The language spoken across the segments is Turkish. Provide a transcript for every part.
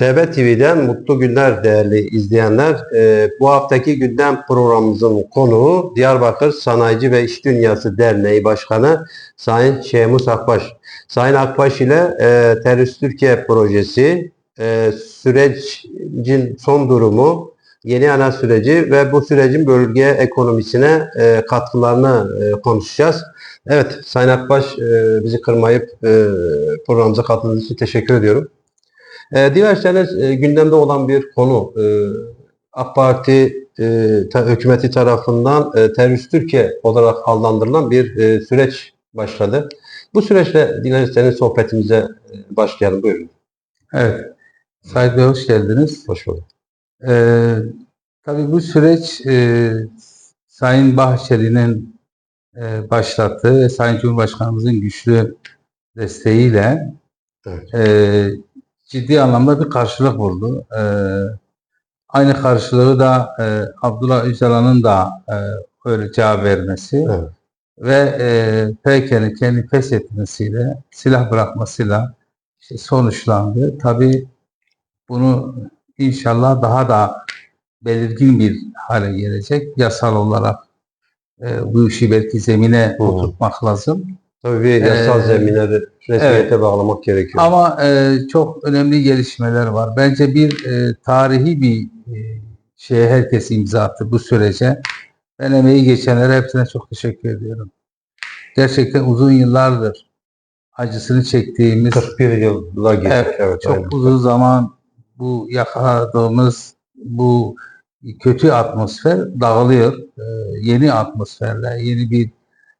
SB TV'den mutlu günler değerli izleyenler. Ee, bu haftaki gündem programımızın konuğu Diyarbakır Sanayici ve İş Dünyası Derneği Başkanı Sayın Şemus Akbaş. Sayın Akbaş ile e, Terörist Türkiye projesi, e, sürecin son durumu, yeni ana süreci ve bu sürecin bölge ekonomisine e, katkılarını e, konuşacağız. Evet, Sayın Akbaş e, bizi kırmayıp e, programımıza katıldığınız için teşekkür ediyorum. E, dilerseniz e, gündemde olan bir konu. E, AK Parti e, ta- hükümeti tarafından e, terörist Türkiye olarak adlandırılan bir e, süreç başladı. Bu süreçle dilerseniz sohbetimize e, başlayalım. Buyurun. Evet. Said Bey hoş geldiniz. Hoş bulduk. Ee, tabii bu süreç e, Sayın Bahçeli'nin e, başlattığı ve Sayın Cumhurbaşkanımızın güçlü desteğiyle Evet. e, ciddi anlamda bir karşılık buldu. E, aynı karşılığı da e, Abdullah Öcalan'ın da e, öyle cevap vermesi Evet. ve e, PKK'nın kendi feshetmesiyle, silah bırakmasıyla işte sonuçlandı. Tabii bunu inşallah daha da belirgin bir hale gelecek. Yasal olarak e, bu işi belki zemine hı. oturtmak lazım. Tabii bir yasal Ee, zemine de resmiyete bağlamak gerekiyor. Ama e, çok önemli gelişmeler var. Bence bir e, tarihi bir e, şeye herkes imza attı bu sürece. Ben emeği geçenlere hepsine çok teşekkür ediyorum. Gerçekten uzun yıllardır acısını çektiğimiz 41 yıla geçtik. Evet, Evet, çok aynen. uzun zaman bu yakaladığımız bu kötü atmosfer dağılıyor. Ee, yeni atmosferle, yeni bir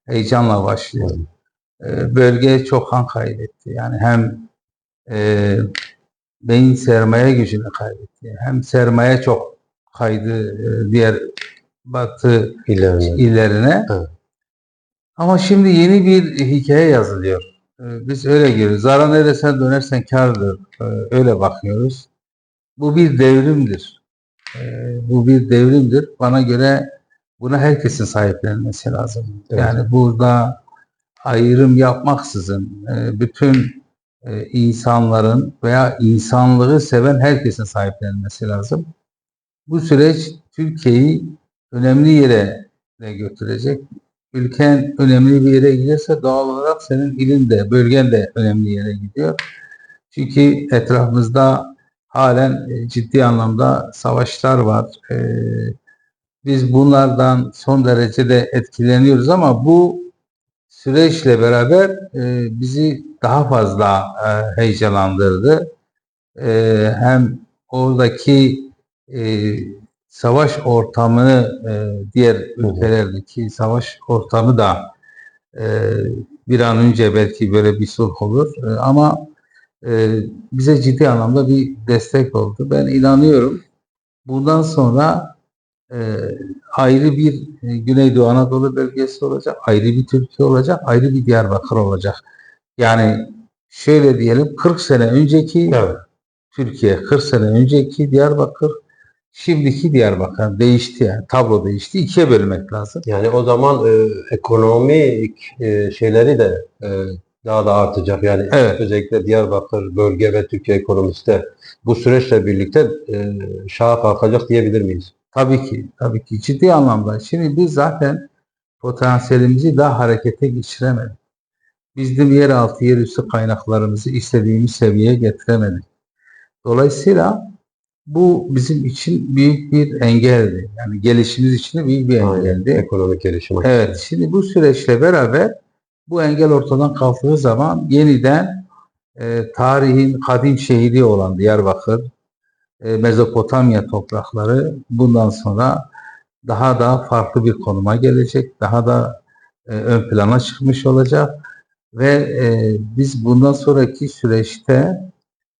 heyecanla başlıyor. Ee, bölge çok kan kaybetti. Yani hem e, beyin sermaye gücünü kaybetti. Hem sermaye çok kaydı e, diğer batı İlerine. illerine. Evet. Ama şimdi yeni bir hikaye yazılıyor. Ee, Biz öyle görüyoruz. Zara neresen dönersen kârdır. Ee, Öyle bakıyoruz. Bu bir devrimdir. Ee, Bu bir devrimdir. Bana göre buna herkesin sahiplenmesi lazım. Evet. Yani burada ayrım yapmaksızın e, bütün e, insanların veya insanlığı seven herkesin sahiplenmesi lazım. Bu süreç Türkiye'yi önemli yere götürecek. Ülken önemli bir yere giderse doğal olarak senin ilin de, bölgen de önemli yere gidiyor. Çünkü etrafımızda halen e, ciddi anlamda savaşlar var. Biz bunlardan son derecede etkileniyoruz ama bu süreçle beraber e, bizi daha fazla e, heyecanlandırdı. E, Hem oradaki e, savaş ortamını e, diğer ülkelerdeki savaş ortamı da e, bir an önce belki böyle bir sulh olur E, ama e, bize ciddi anlamda bir destek oldu. Ben inanıyorum bundan sonra e, ayrı bir e, Güneydoğu Anadolu bölgesi olacak, ayrı bir Türkiye olacak, ayrı bir Diyarbakır olacak. Yani şöyle diyelim 40 sene önceki Evet. Türkiye 40 sene önceki Diyarbakır, şimdiki Diyarbakır değişti yani. Tablo değişti. İkiye bölmek lazım. Yani o zaman e, ekonomik e, şeyleri de e, daha da artacak. Yani Evet. özellikle Diyarbakır bölge ve Türkiye ekonomisi de bu süreçle birlikte e, şaha kalkacak diyebilir miyiz? Tabii ki, tabii ki ciddi anlamda. Şimdi biz zaten potansiyelimizi daha harekete geçiremedik. Bizim yeraltı, yerüstü kaynaklarımızı istediğimiz seviyeye getiremedik. Dolayısıyla bu bizim için büyük bir engeldi. Yani gelişimiz için de büyük bir engeldi. Ekonomik gelişim. Evet, şimdi bu süreçle beraber bu engel ortadan kalktığı zaman yeniden e, tarihin kadim şehri olan Diyarbakır, e, Mezopotamya toprakları bundan sonra daha da farklı bir konuma gelecek, daha da e, ön plana çıkmış olacak ve e, biz bundan sonraki süreçte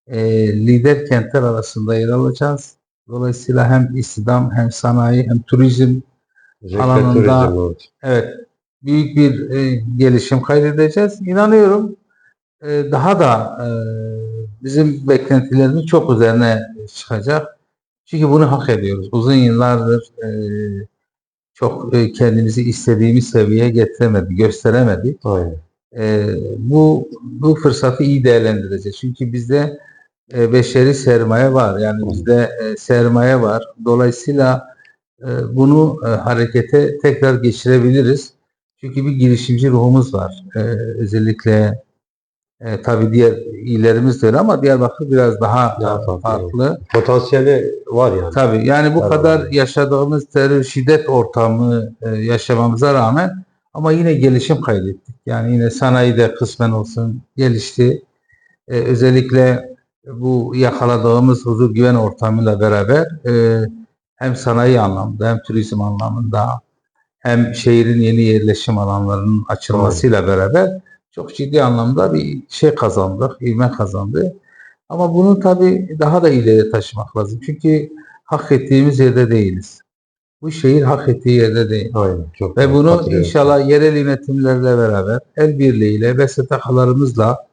e, lider kentler arasında yer alacağız. Dolayısıyla hem istihdam hem sanayi hem turizm Özellikle alanında- turizm, evet. Büyük bir e, gelişim kaydedeceğiz. İnanıyorum e, daha da e, bizim beklentilerimiz çok üzerine çıkacak. Çünkü bunu hak ediyoruz. Uzun yıllardır e, çok e, kendimizi istediğimiz seviyeye. Aynen. E, bu bu fırsatı iyi değerlendireceğiz. Çünkü bizde e, beşeri sermaye var. Yani bizde e, sermaye var. Dolayısıyla e, bunu e, harekete tekrar geçirebiliriz. Çünkü bir girişimci ruhumuz var. E, özellikle e, tabii diğer illerimiz de öyle ama Diyarbakır biraz daha, Daha farklı. farklı. Potansiyeli var yani. Tabii yani bu Tabii. kadar yaşadığımız terör şiddet ortamı e, yaşamamıza rağmen ama yine gelişim kaydettik. Yani yine sanayide kısmen olsun gelişti. E, özellikle bu yakaladığımız huzur güven ortamıyla beraber e, hem sanayi anlamında hem turizm anlamında hem şehrin yeni yerleşim alanlarının açılmasıyla beraber çok ciddi anlamda bir şey kazandık, ivme kazandı. Ama bunu tabii daha da ileriye taşımak lazım. Çünkü hak ettiğimiz yerde değiliz. Bu şehir hak ettiği yerde değil. Aynen. Çok Ve bunu inşallah yerel yönetimlerle beraber, el birliğiyle ve STK'larımızla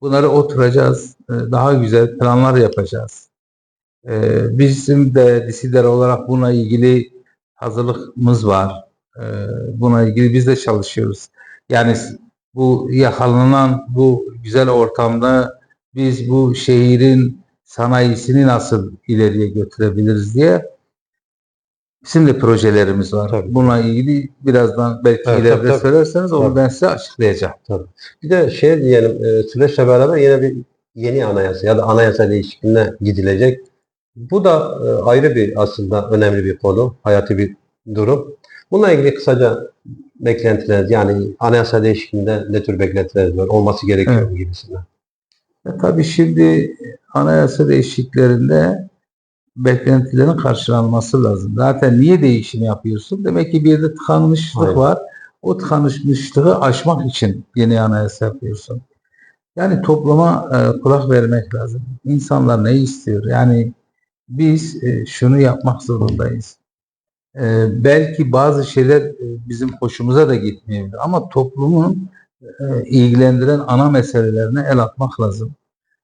bunları oturacağız. e, Daha güzel planlar yapacağız. E, Bizim de DİSİDER olarak buna ilgili hazırlığımız var. E, Buna ilgili biz de çalışıyoruz. Yani bu yakalanan bu güzel ortamda biz bu şehrin sanayisini nasıl ileriye götürebiliriz diye bizim de projelerimiz var. Tabii. Bununla ilgili birazdan belki Evet, ileride tabii, tabii. söylerseniz onu Tabii. ben size açıklayacağım. Bir de şey diyelim e, süreçle beraber yine bir yeni anayasa ya da anayasa değişikliğine gidilecek. Bu da e, ayrı bir aslında önemli bir konu, hayati bir durum. Bununla ilgili kısaca beklentileriniz yani anayasa değişikliğinde ne tür beklentileriniz var? Olması gerekiyor mu gibisinden. E, tabii şimdi anayasa değişikliklerinde beklentilerin karşılanması lazım. Zaten niye değişim yapıyorsun? Demek ki bir yerde tıkanmışlık Aynen. var. O tıkanmışlığı aşmak için yeni anayasa yapıyorsun. Yani topluma e, kulak vermek lazım. İnsanlar ne istiyor? Yani biz e, şunu yapmak zorundayız. E, belki bazı şeyler e, bizim hoşumuza da gitmeyebilir ama toplumun e, ilgilendiren ana meselelerine el atmak lazım.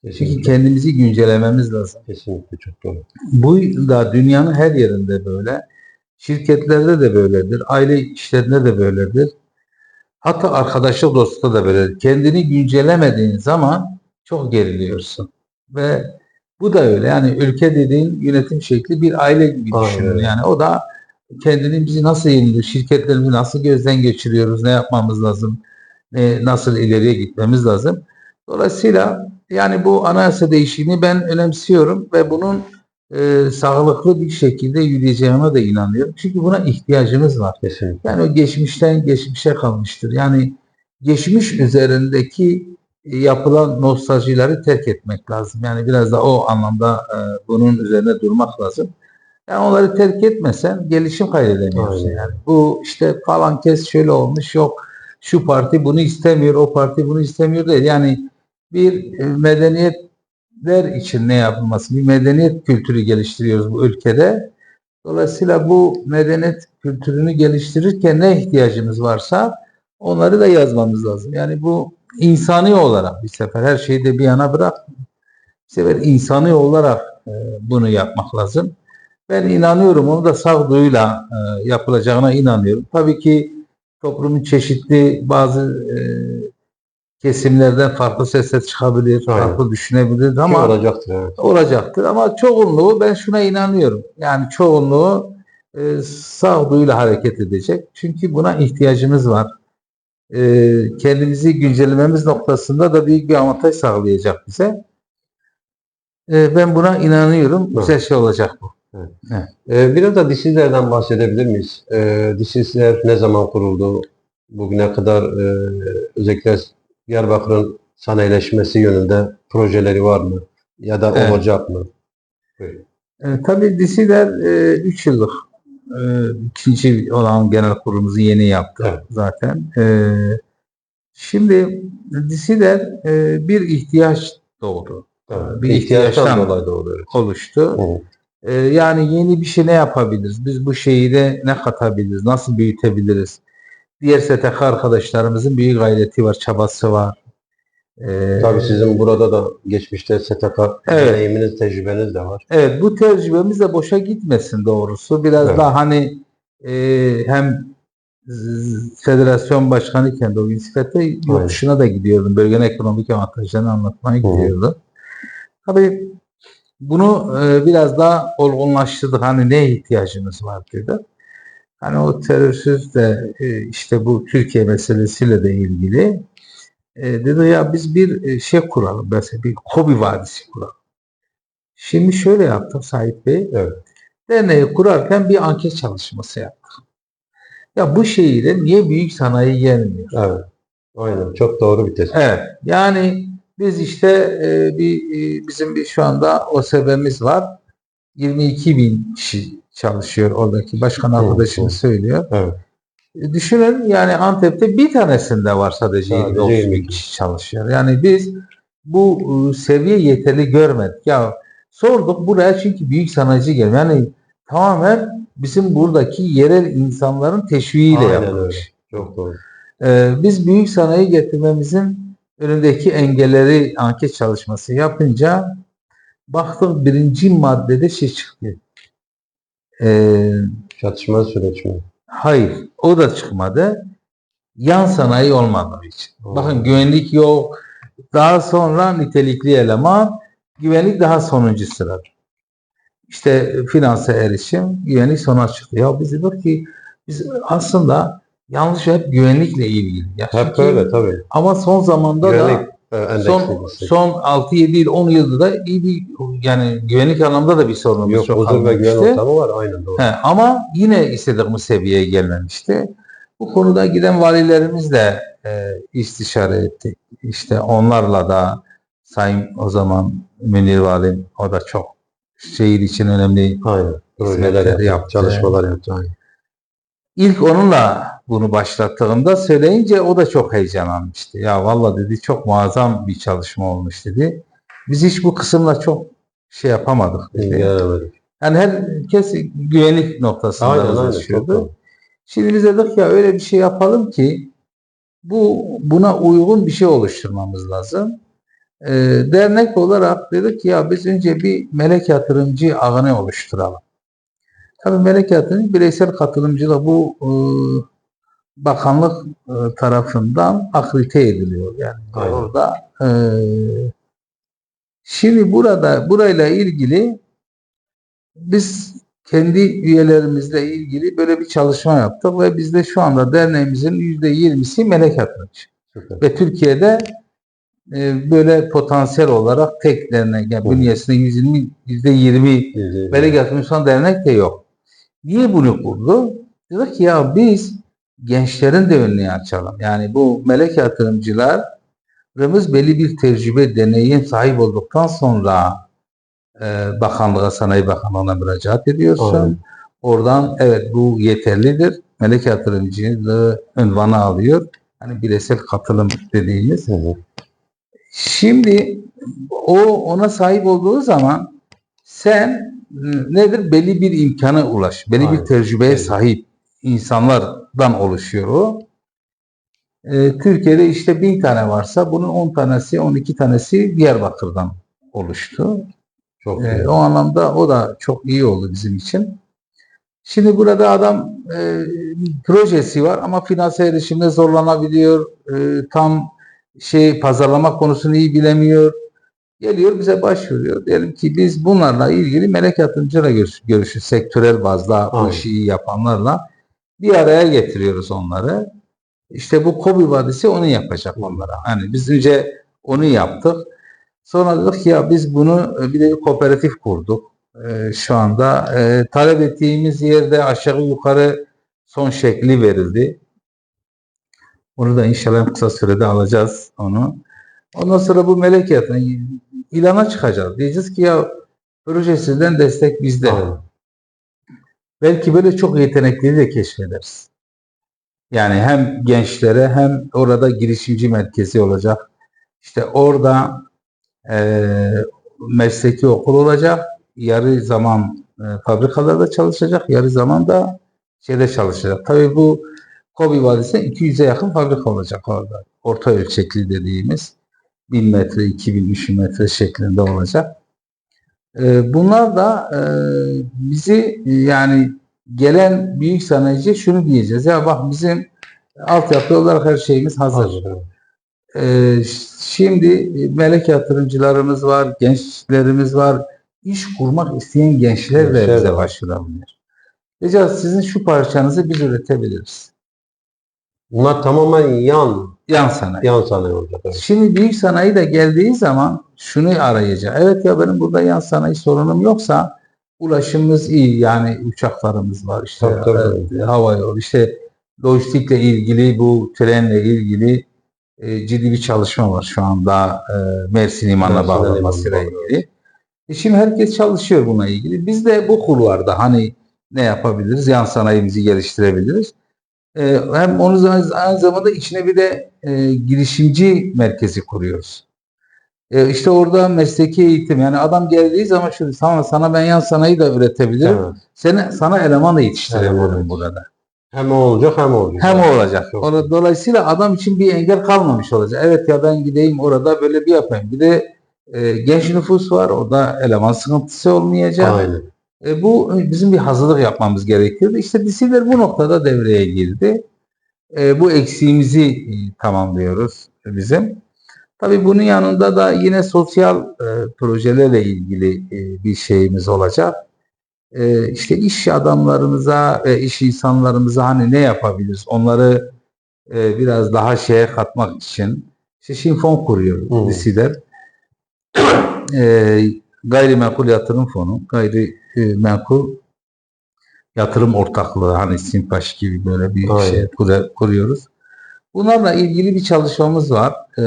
Çünkü Kesinlikle, kendimizi güncellememiz lazım. kesinlikle çok doğru. Bu da dünyanın her yerinde böyle. Şirketlerde de böyledir. Aile işlerinde de böyledir. Hatta arkadaşlık dostlukta da böyledir. Kendini güncellemediğin zaman çok geriliyorsun. Ve bu da öyle. Yani ülke dediğin yönetim şekli bir aile gibi düşünün. Yani o da kendini bizi nasıl yeniliyor, şirketlerimizi nasıl gözden geçiriyoruz, ne yapmamız lazım, ne, nasıl ileriye gitmemiz lazım. Dolayısıyla yani bu anayasa değişikliğini ben önemsiyorum ve bunun e, sağlıklı bir şekilde yürüyeceğine de inanıyorum. Çünkü buna ihtiyacımız var. Kesinlikle. Yani o geçmişten geçmişe kalmıştır. Yani geçmiş üzerindeki e, yapılan nostaljileri terk etmek lazım. Yani biraz da o anlamda e, bunun üzerine durmak lazım. Yani onları terk etmesen gelişim kaydedemiyorsun. Aynen. Yani bu işte falan kes şöyle olmuş yok şu parti bunu istemiyor o parti bunu istemiyor değil. Yani bir e, medeniyetler için ne yapılması bir medeniyet kültürü geliştiriyoruz bu ülkede. Dolayısıyla bu medeniyet kültürünü geliştirirken ne ihtiyacımız varsa onları da yazmamız lazım. Yani bu insani olarak bir sefer her şeyi de bir yana bırak. Bir sefer insani olarak e, bunu yapmak lazım. Ben inanıyorum onu da sağduyuyla e, yapılacağına inanıyorum. Tabii ki toplumun çeşitli bazı e, kesimlerden farklı sesler çıkabilir, Aynen. farklı düşünebilir Ki ama olacaktır. Evet. olacaktır ama çoğunluğu ben şuna inanıyorum. Yani çoğunluğu e, sağduyuyla hareket edecek. Çünkü buna ihtiyacımız var. E, kendimizi güncellememiz noktasında da büyük bir avantaj sağlayacak bize. E, ben buna inanıyorum. Güzel şey olacak bu. Ee, biraz da dişizlerden bahsedebilir miyiz? Ee, dişizler ne zaman kuruldu? Bugüne kadar e, özellikle Diyarbakır'ın sanayileşmesi yönünde projeleri var mı? Ya da Evet. olacak mı? Buyurun. E, tabii DİSİDER 3 yıllık e, ikinci olan genel kurulumuzu yeni yaptı Evet. zaten. E, şimdi DİSİDER e, bir ihtiyaç doğdu. Evet. Bir İhtiyaçtan ihtiyaçtan dolayı evet. oluştu. Hı. E, yani yeni bir şey ne yapabiliriz? Biz bu şehire ne katabiliriz? Nasıl büyütebiliriz? Diğer STK arkadaşlarımızın büyük gayreti var, çabası var. E, Tabii sizin burada da geçmişte STK Evet. deneyiminiz, tecrübeniz de var. Evet bu tecrübemiz de boşa gitmesin doğrusu. Biraz Evet. daha hani e, hem federasyon başkanı iken de o nispette yurt dışına da gidiyordum. Bölgenin ekonomik avantajlarını anlatmaya gidiyordum. Tabii bunu e, biraz daha olgunlaştırdık. Hani neye ihtiyacımız var dedi. Hani o terörsüz de e, işte bu Türkiye meselesiyle de ilgili e, dedi ya biz bir şey kuralım. Mesela bir Kobi Vadisi kuralım. Şimdi şöyle yaptık Sait Bey. Evet. Derneği kurarken bir anket çalışması yaptık. Ya bu şehire niye büyük sanayi gelmiyor? Evet. Aynen. Çok doğru bir tespit. Evet. Yani biz işte e, bir e, bizim bir şu anda OSB'miz var. 22 bin kişi çalışıyor oradaki başkan arkadaşımız hı. söylüyor. Evet. E, Düşünün yani Antep'te bir tanesinde var sadece Sadece 20 22 bin kişi çalışıyor. Yani biz bu e, seviye yeterli görmedik. Ya sorduk buraya çünkü büyük sanayici geliyor. Yani tamamen bizim buradaki yerel insanların teşviğiyle Aynen yapılmış. öyle. Çok doğru. Ee, biz büyük sanayi getirmemizin önündeki engelleri anket çalışması yapınca baktık birinci maddede şey çıktı. Ee, Çatışma süreç mi? hayır o da çıkmadı. Yan sanayi olmadığı için. Oo. Bakın güvenlik yok. Daha sonra nitelikli eleman, güvenlik daha sonuncu sırada. İşte finanse erişim, güvenlik sonra çıktı. Ya biz dedik ki biz aslında yanlış hep güvenlikle ilgili. Ya Hep çünkü- böyle tabii. Ama son zamanda Güvenlik da e, endeksi son son 6 7 yıl 10 yılda da iyi bir yani güvenlik anlamda da bir sorunumuz Yok çok huzur ve güven ortamı var. Aynen doğru. He, ama yine istediğimiz seviyeye gelmemişti. Bu konuda giden valilerimizle e, istişare ettik. İşte onlarla da Sayın o zaman Münir Valim o da çok şehir için önemli Aynen. Yaptı. yaptı. Çalışmalar yaptı. Aynen. İlk onunla bunu başlattığımda söyleyince o da çok heyecanlanmıştı. Ya valla dedi çok muazzam bir çalışma olmuş dedi. Biz hiç bu kısımla çok şey yapamadık dedi. Yani herkes güvenlik noktasında Aynen uzlaşıyordu. Şimdi biz dedik ya öyle bir şey yapalım ki bu buna uygun bir şey oluşturmamız lazım. Ee, dernek olarak dedik ki ya biz önce bir melek yatırımcı ağını oluşturalım. Tabii melek yatırımcı bireysel katılımcılık bu e, bakanlık e, tarafından akredite ediliyor. Yani Aynen. orada e, şimdi burada burayla ilgili biz kendi üyelerimizle ilgili böyle bir çalışma yaptık ve bizde şu anda derneğimizin %20'si melek yatırımcı. Ve Türkiye'de e, böyle potansiyel olarak tek dernek, yani bünyesinde 120, %20 İlgi- melek yatırımcı dernek de yok. Niye bunu kurdu? Dedik ki ya biz gençlerin de önünü açalım. Yani bu melek yatırımcılarımız belli bir tecrübe, deneyim sahip olduktan sonra e, bakanlığa, sanayi bakanlığına müracaat ediyorsun. Aynen. Oradan evet bu yeterlidir. Melek yatırımcılığı ünvanı alıyor. Hani bireysel katılım dediğimiz. Hı. Şimdi o ona sahip olduğu zaman sen nedir? Belli bir imkana ulaş. Belli bir Aynen. tecrübeye Evet. sahip insanlardan oluşuyor o. E, Türkiye'de işte bin tane varsa bunun 10 tanesi, 12 tanesi Diyarbakır'dan oluştu. Çok E, iyi. o anlamda o da çok iyi oldu bizim için. Şimdi burada adam e, projesi var ama finansal erişimde zorlanabiliyor. E, tam şey pazarlama konusunu iyi bilemiyor. Geliyor bize başvuruyor. Diyelim ki biz bunlarla ilgili melek yatırımcıyla görüş, görüşü sektörel bazda bu işi iyi yapanlarla bir araya getiriyoruz onları. İşte bu Kobi Vadisi onu yapacak onlara. Hani biz önce onu yaptık. Sonra dedik ki ya biz bunu e, bir de bir kooperatif kurduk. E, şu anda e, talep ettiğimiz yerde aşağı yukarı son şekli verildi. Onu da inşallah kısa sürede alacağız onu. Ondan sonra bu melek yatırımı ilana çıkacağız. Diyeceğiz ki ya proje sizden destek bizde. Aynen. Belki böyle çok yetenekleri de keşfederiz. Yani hem gençlere hem orada girişimci merkezi olacak. İşte orada eee mesleki okul olacak. Yarı zaman e, fabrikalarda çalışacak. Yarı zaman da şeyde çalışacak. Tabii bu Kobi Vadisi'nde 200'e yakın fabrika olacak orada. Orta ölçekli dediğimiz 1000 metre, 2000, 3000 metre şeklinde olacak. Ee, Bunlar da e, bizi e, yani gelen büyük sanayici şunu diyeceğiz. Ya bak bizim altyapı olarak her şeyimiz hazır. Ee, şimdi melek yatırımcılarımız var, gençlerimiz var. İş kurmak isteyen gençler de bize başvurabilir. Rica sizin şu parçanızı biz üretebiliriz. Bunlar tamamen yan, Yan sanayi. yan sanayi olacak. evet. Şimdi büyük sanayi de geldiği zaman şunu arayacak. Evet ya benim burada yan sanayi sorunum yoksa ulaşımımız iyi. Yani uçaklarımız var işte Tabii, tabii. hava yolu işte lojistikle ilgili bu trenle ilgili e, ciddi bir çalışma var şu anda e, Mersin Mersin bağlanmasıyla ilgili. E şimdi herkes çalışıyor buna ilgili. Biz de bu kulvarda hani ne yapabiliriz? Yan sanayimizi geliştirebiliriz. E, hem onu aynı zamanda içine bir de e, girişimci merkezi kuruyoruz. E, işte orada mesleki eğitim yani adam geldiği zaman şu sana, sana ben yan sanayi de üretebilirim. Evet. Seni, sana eleman da yetiştirebilirim evet. burada. Hem o olacak hem o olacak. Hem o olacak. Orada- Dolayısıyla adam için bir engel kalmamış olacak. Evet ya ben gideyim orada böyle bir yapayım. Bir de e, genç nüfus var. Orada eleman sıkıntısı olmayacak. Aynen. E, bu e, bizim bir hazırlık yapmamız gerekiyordu. İşte DİSİ'ler bu noktada devreye girdi. E, bu eksiğimizi e, tamamlıyoruz bizim. Tabii bunun yanında da yine sosyal e, projelerle ilgili e, bir şeyimiz olacak. E, işte iş adamlarımıza ve iş insanlarımıza hani ne yapabiliriz? Onları e, biraz daha şeye katmak için işte şimdi fon kuruyor Hı. DİSİ'ler. E, gayrimenkul yatırım fonu, gayrimenkul yatırım ortaklığı hani Simpaş gibi böyle bir Aynen. şey kur- kuruyoruz. Bunlarla ilgili bir çalışmamız var. E,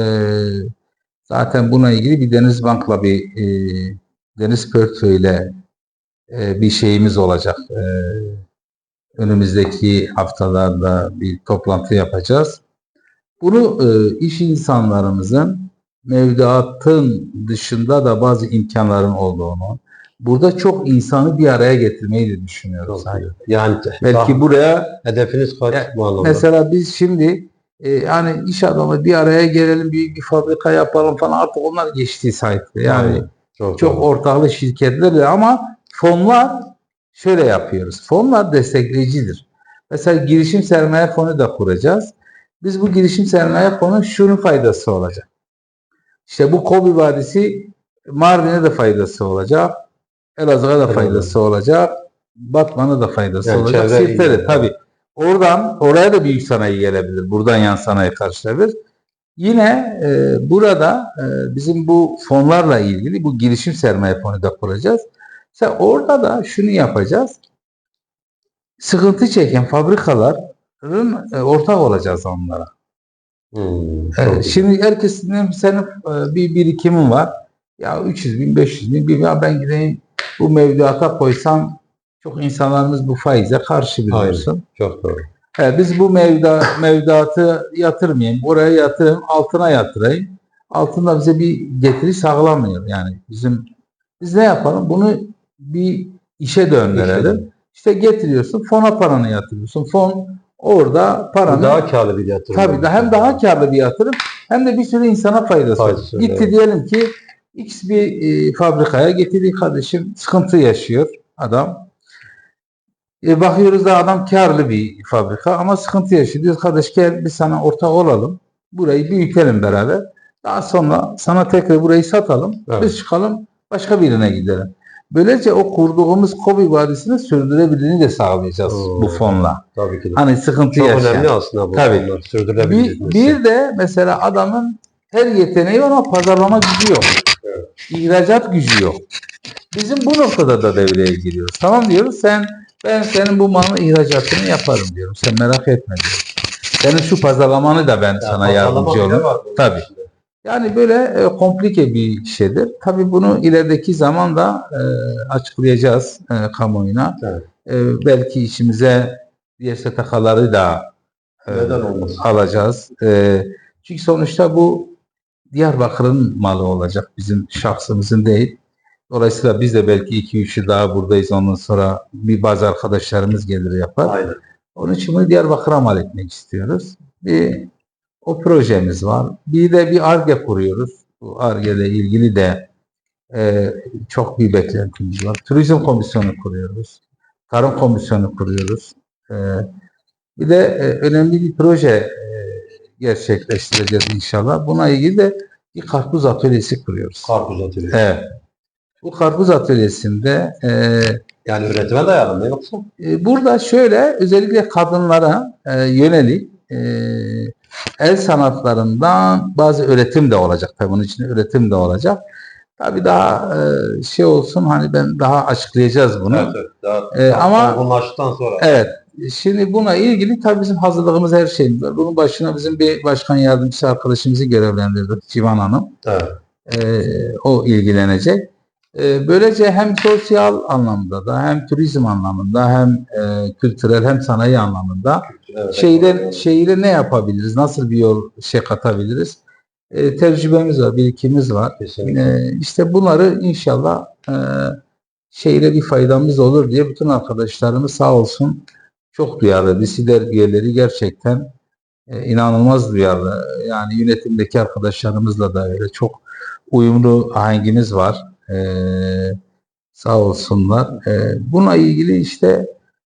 zaten buna ilgili bir Deniz Bank'la bir e, Deniz Portföy'le e, bir şeyimiz olacak. E, önümüzdeki haftalarda bir toplantı yapacağız. Bunu e, iş insanlarımızın mevduatın dışında da bazı imkanların olduğunu, burada çok insanı bir araya getirmeyi de düşünüyoruz. Çok iyi. Yani Belki buraya hedefiniz kaç bu anlamda? mesela biz şimdi e, yani iş adamı bir araya gelelim, büyük bir fabrika yapalım falan artık onlar geçti sayfada. Yani Aynen. çok, çok doğru. ortaklı şirketlerle ama fonlar şöyle yapıyoruz. Fonlar destekleyicidir. Mesela girişim sermaye fonu da kuracağız. Biz bu girişim sermaye fonu şunun faydası olacak. İşte bu Kobi Vadisi Mardin'e de faydası olacak. Elazığ'a da faydası olacak. Batman'a da faydası Yani olacak. iyi. tabii. Oradan oraya da büyük sanayi gelebilir. Buradan yan sanayi karşılayabilir. Yine e, burada e, bizim bu fonlarla ilgili bu girişim sermaye fonu da kuracağız. Mesela orada da şunu yapacağız. Sıkıntı çeken fabrikaların e, ortak olacağız onlara. Hmm, Evet, şimdi herkesin senin e, bir birikimin var. Ya 300 bin, 500 bin, bir ya ben gideyim bu mevduata koysam çok insanlarımız bu faize karşı biliyorsun. Çok doğru. He, biz bu mevda, mevduatı yatırmayayım, oraya yatırayım, altına yatırayım. Altında bize bir getiri sağlamıyor. Yani bizim biz ne yapalım? Bunu bir işe döndürelim. İşte getiriyorsun, fona paranı yatırıyorsun. Fon orada paranı daha karlı bir yatırım. Tabii hem daha karlı bir yatırım hem de bir sürü insana faydası. Faydası, Gitti evet. diyelim ki X bir e, fabrikaya getirdi kardeşim sıkıntı yaşıyor adam. E, bakıyoruz da adam karlı bir fabrika ama sıkıntı yaşıyor. Diyoruz kardeş gel biz sana ortak olalım. Burayı büyütelim beraber. Daha sonra sana tekrar burayı satalım. Evet. Biz çıkalım başka birine gidelim. Böylece o kurduğumuz Kobi Vadisi'ni sürdürebildiğini de sağlayacağız Oo. bu fonla. Tabii ki de. Hani sıkıntı Çok yaşayan. önemli aslında bu Tabii. konular. Bir, Sürdürülebilirmesi. bir de mesela adamın her yeteneği var ama pazarlama gücü yok. İhracat gücü yok. Bizim bu noktada da devreye giriyoruz. Tamam diyoruz sen ben senin bu malın ihracatını yaparım diyorum. Sen merak etme diyorum. Senin şu pazarlamanı da ben Ya, sana yardımcı olurum. Tabii. Yani böyle e, komplike bir şeydir. Tabii bunu ilerideki zamanda e, açıklayacağız e, kamuoyuna. Evet. E, belki işimize diğer STK'ları da e, alacağız. E, çünkü sonuçta bu Diyarbakır'ın malı olacak. Bizim şahsımızın değil. Dolayısıyla biz de belki 2-3 yıl daha buradayız. Ondan sonra bir bazı arkadaşlarımız gelir yapar. Aynen. Onun için bunu Diyarbakır'a mal etmek istiyoruz. Bir o projemiz var. Bir de bir ARGE kuruyoruz. Bu ARGE ile ilgili de e, çok bir beklentimiz var. Turizm komisyonu kuruyoruz. Tarım komisyonu kuruyoruz. E, bir de e, önemli bir proje e, gerçekleştireceğiz inşallah. Buna ilgili de bir karpuz atölyesi kuruyoruz. Karpuz atölye. Evet. Bu karpuz atölyesinde e, Yani üretime dayalı mı yoksa? e, burada şöyle özellikle kadınlara e, yönelik e, el sanatlarından bazı üretim de olacak. Tabii bunun için üretim de olacak. Tabii daha e, şey olsun hani ben daha açıklayacağız bunu. Evet, evet. Daha, Ee, daha ama- olgunlaştıktan sonra. Evet. Şimdi buna ilgili tabii bizim hazırlığımız her şeyimiz var. Bunun başına bizim bir başkan yardımcısı arkadaşımızı görevlendirdik. Civan Hanım. Evet. Ee, o ilgilenecek. Ee, böylece hem sosyal anlamda da hem turizm anlamında hem e, kültürel hem sanayi anlamında evet. şehire, şehire ne yapabiliriz? Nasıl bir yol şey katabiliriz? Ee, tecrübemiz var, birikimimiz var. Kesinlikle. Ee, işte bunları inşallah e, şehire bir faydamız olur diye bütün arkadaşlarımız sağ olsun çok duyarlı. Disider üyeleri gerçekten e, inanılmaz duyarlı. Yani yönetimdeki arkadaşlarımızla da öyle çok uyumlu ahengimiz var. Ee, sağ olsunlar. Ee, buna ilgili işte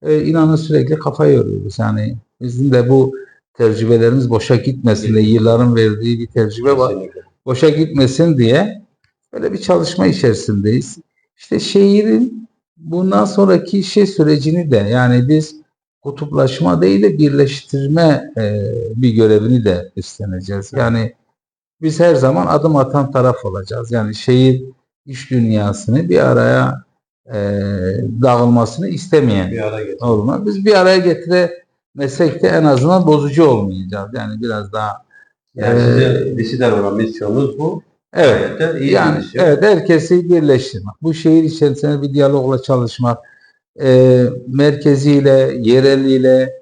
e, inanın sürekli kafa yoruyoruz. Yani bizim de bu tecrübelerimiz boşa gitmesin de yılların verdiği bir tecrübe var boşa gitmesin diye böyle bir çalışma içerisindeyiz. İşte şehrin bundan sonraki şey sürecini de yani biz kutuplaşma değil de birleştirme e, bir görevini de üstleneceğiz. Yani biz her zaman adım atan taraf olacağız. Yani şehir iş dünyasını bir araya e, dağılmasını istemeyen Bir ara getir. olma. Biz bir araya getiremesek de en azından bozucu olmayacağız. Yani biraz daha Yani Ee, sizin olan misyonunuz bu. evet Yani bir misyon. evet herkesi birleştirmek. Bu şehir içerisinde bir diyalogla çalışmak. E, merkeziyle, yereliyle,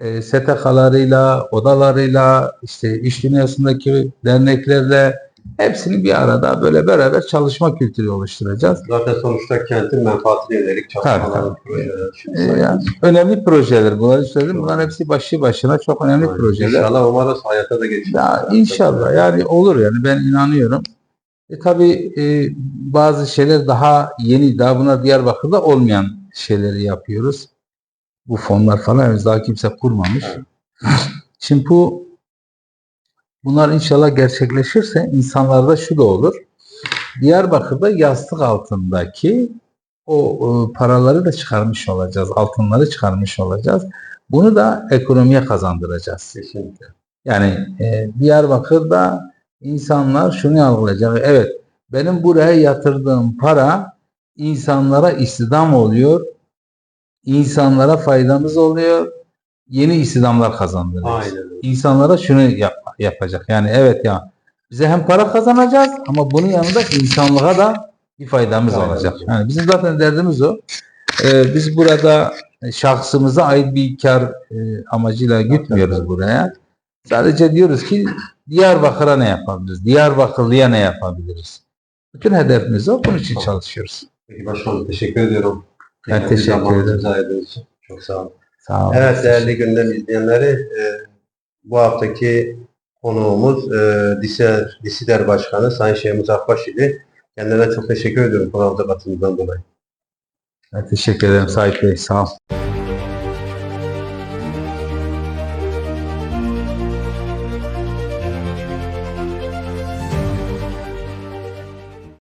e, STK'larıyla, odalarıyla, işte iş dünyasındaki derneklerle hepsini bir arada böyle beraber çalışma kültürü oluşturacağız. Zaten sonuçta kentin menfaatine yönelik çalışmalar, Tabii, projeler. E, yani önemli projeler bunları söyledim. Bunlar hepsi başlı başına çok önemli Aynen. projeler. İnşallah umarız hayata da geçer. Ya inşallah yani olur yani ben inanıyorum. E tabi bazı şeyler daha yeni, daha bunlar Diyarbakır'da olmayan şeyleri yapıyoruz. Bu fonlar falan henüz daha kimse kurmamış. Şimdi bu bunlar inşallah gerçekleşirse insanlarda şu da olur. Diyarbakır'da yastık altındaki o e, paraları da çıkarmış olacağız. Altınları çıkarmış olacağız. Bunu da ekonomiye kazandıracağız. Kesinlikle. Yani e, Diyarbakır'da insanlar şunu algılayacak. Evet benim buraya yatırdığım para insanlara istihdam oluyor. insanlara faydamız oluyor. Yeni istihdamlar kazandırıyoruz. Aynen. İnsanlara şunu yap- yapacak. Yani evet ya bize hem para kazanacağız ama bunun yanında insanlığa da bir faydamız Aynen olacak. Yani bizim zaten derdimiz o. Ee, biz burada şahsımıza ait bir kar e, amacıyla gitmiyoruz buraya. Sadece diyoruz ki Diyarbakır'a ne yapabiliriz? Diyarbakırlı'ya ne yapabiliriz? Bütün hedefimiz o. Bunun için çalışıyoruz. Peki başkanım teşekkür ediyorum. Ben Kıymetli teşekkür zamanınızı ederim. ayırdığınız için. Çok sağ olun. Sağ olun. Evet değerli gündem izleyenleri e, bu haftaki konuğumuz e, Disider, Disider Başkanı Sayın Şeyhimiz Akbaş idi. Kendilerine çok teşekkür ediyorum programda katılımından dolayı. Ben teşekkür ederim Sahip Bey. Sağ olun.